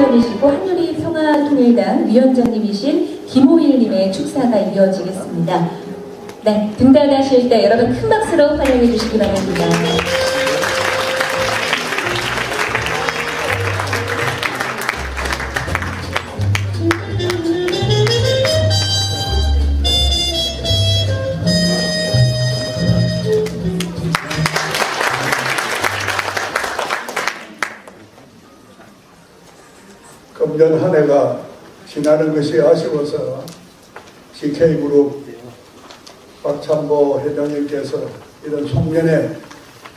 위원이시고 한유리 평화통일당 위원장님이신 김호일님의 축사가 이어지겠습니다. 네, 등단하실 때 여러분 큰 박수로 환영해 주시기 바랍니다. 금년 한 해가 지나는 것이 아쉬워서 CK그룹 박찬보 회장님께서 이런 송년회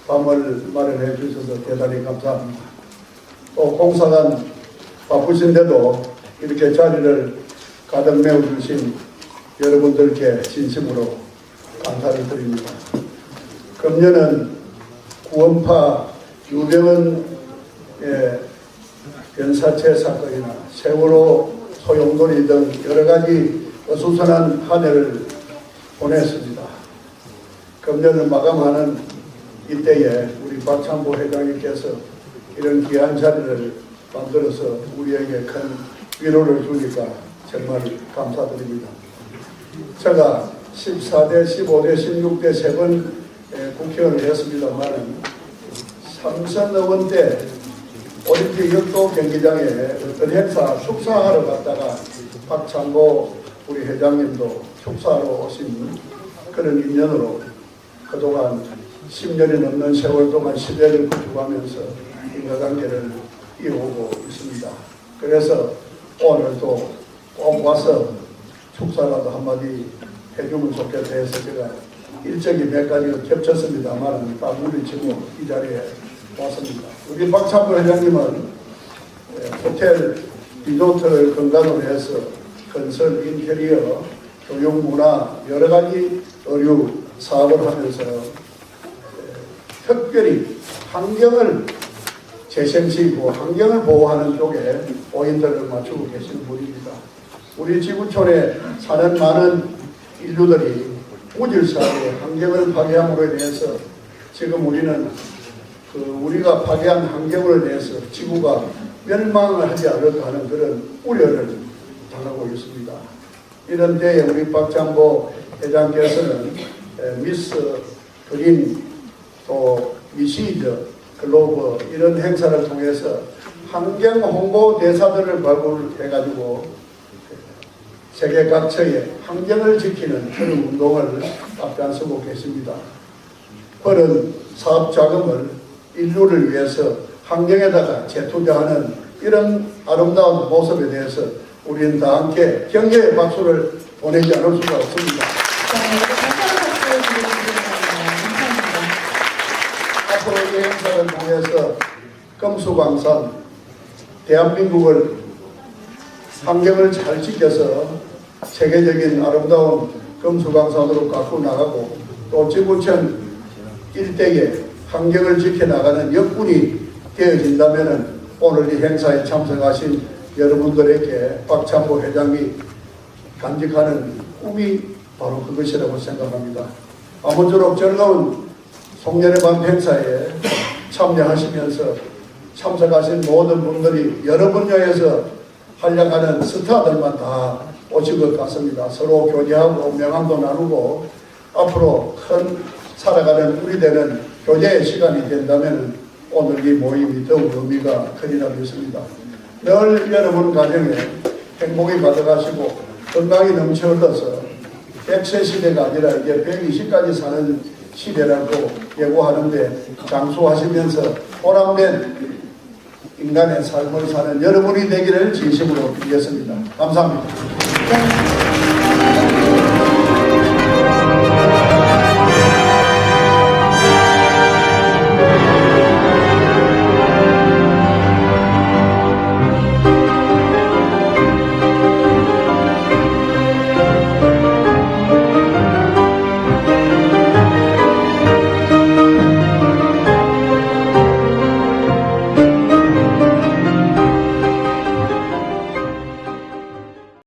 밤을 마련해 주셔서 대단히 감사합니다. 또 공사관 바쁘신데도 이렇게 자리를 가득 메워주신 여러분들께 진심으로 감사를 드립니다. 금년은 구원파 유병은 예, 변사체 사건이나 세월호 소용돌이 등 여러 가지 어수선한 한 해를 보냈습니다. 금년을 마감하는 이때에 우리 박찬보 회장님께서 이런 귀한 자리를 만들어서 우리에게 큰 위로를 주니까 정말 감사드립니다. 제가 14대, 15대, 16대 세 번 국회의원을 했습니다만 삼선 의원 때 올림픽 역도 경기장에 어떤 행사 축사하러 갔다가 박창보 우리 회장님도 축사하러 오신 그런 인연으로 그동안 10년이 넘는 세월 동안 시대를 구축하면서 인과관계를 이어오고 있습니다. 그래서 오늘도 꼭 와서 축사라도 한마디 해주면 좋겠다 해서 제가 일정이 몇 가지가 겹쳤습니다만 따분히 지금 이 자리에 왔습니다. 우리 박찬호 회장님은 예, 호텔 리조트를 건강으로 해서 건설 인테리어, 교육 문화 여러 가지 의류 사업을 하면서 예, 특별히 환경을 재생시키고 환경을 보호하는 쪽에 포인트를 맞추고 계시는 분입니다. 우리 지구촌에 사는 많은 인류들이 우질사하게 환경을 파괴함으로 인해서 지금 우리는 그 우리가 파괴한 환경을 위해서 지구가 멸망을 하지 않을까 하는 그런 우려를 당하고 있습니다. 이런 때에 우리 박장보 회장께서는 에, 미스 그린 또 미시즈 글로브 이런 행사를 통해서 환경 홍보 대사들을 발굴해가지고 세계 각처에 환경을 지키는 그런 운동을 앞장서고 계십니다. 그런 사업 자금을 인류를 위해서 환경에다가 재투자하는 이런 아름다운 모습에 대해서 우리는 다 함께 경례의 박수를 보내지 않을 수가 없습니다. 앞으로 이 행사를 통해서 금수광산 대한민국을 환경을 잘 지켜서 세계적인 아름다운 금수광산으로 갖고 나가고 또 지구촌 일대에 환경을 지켜나가는 역군이 되어진다면 오늘 이 행사에 참석하신 여러분들에게 박찬보 회장이 간직하는 꿈이 바로 그것이라고 생각합니다. 아무쪼록 즐거운 송년회 밤 행사에 참여하시면서 참석하신 모든 분들이 여러 분야에서 활약하는 스타들만 다 오실 것 같습니다. 서로 교제하고 명함도 나누고 앞으로 큰 살아가는 우리 되는 교제의 시간이 된다면 오늘 이 모임이 더욱 의미가 크리라 믿습니다. 늘 여러분 가정에 행복이 가득하시고 건강이 넘쳐 흘러서 100세 시대가 아니라 이제 120까지 사는 시대라고 예고하는데 장수하시면서 보람된 인간의 삶을 사는 여러분이 되기를 진심으로 빌겠습니다. 감사합니다. 네.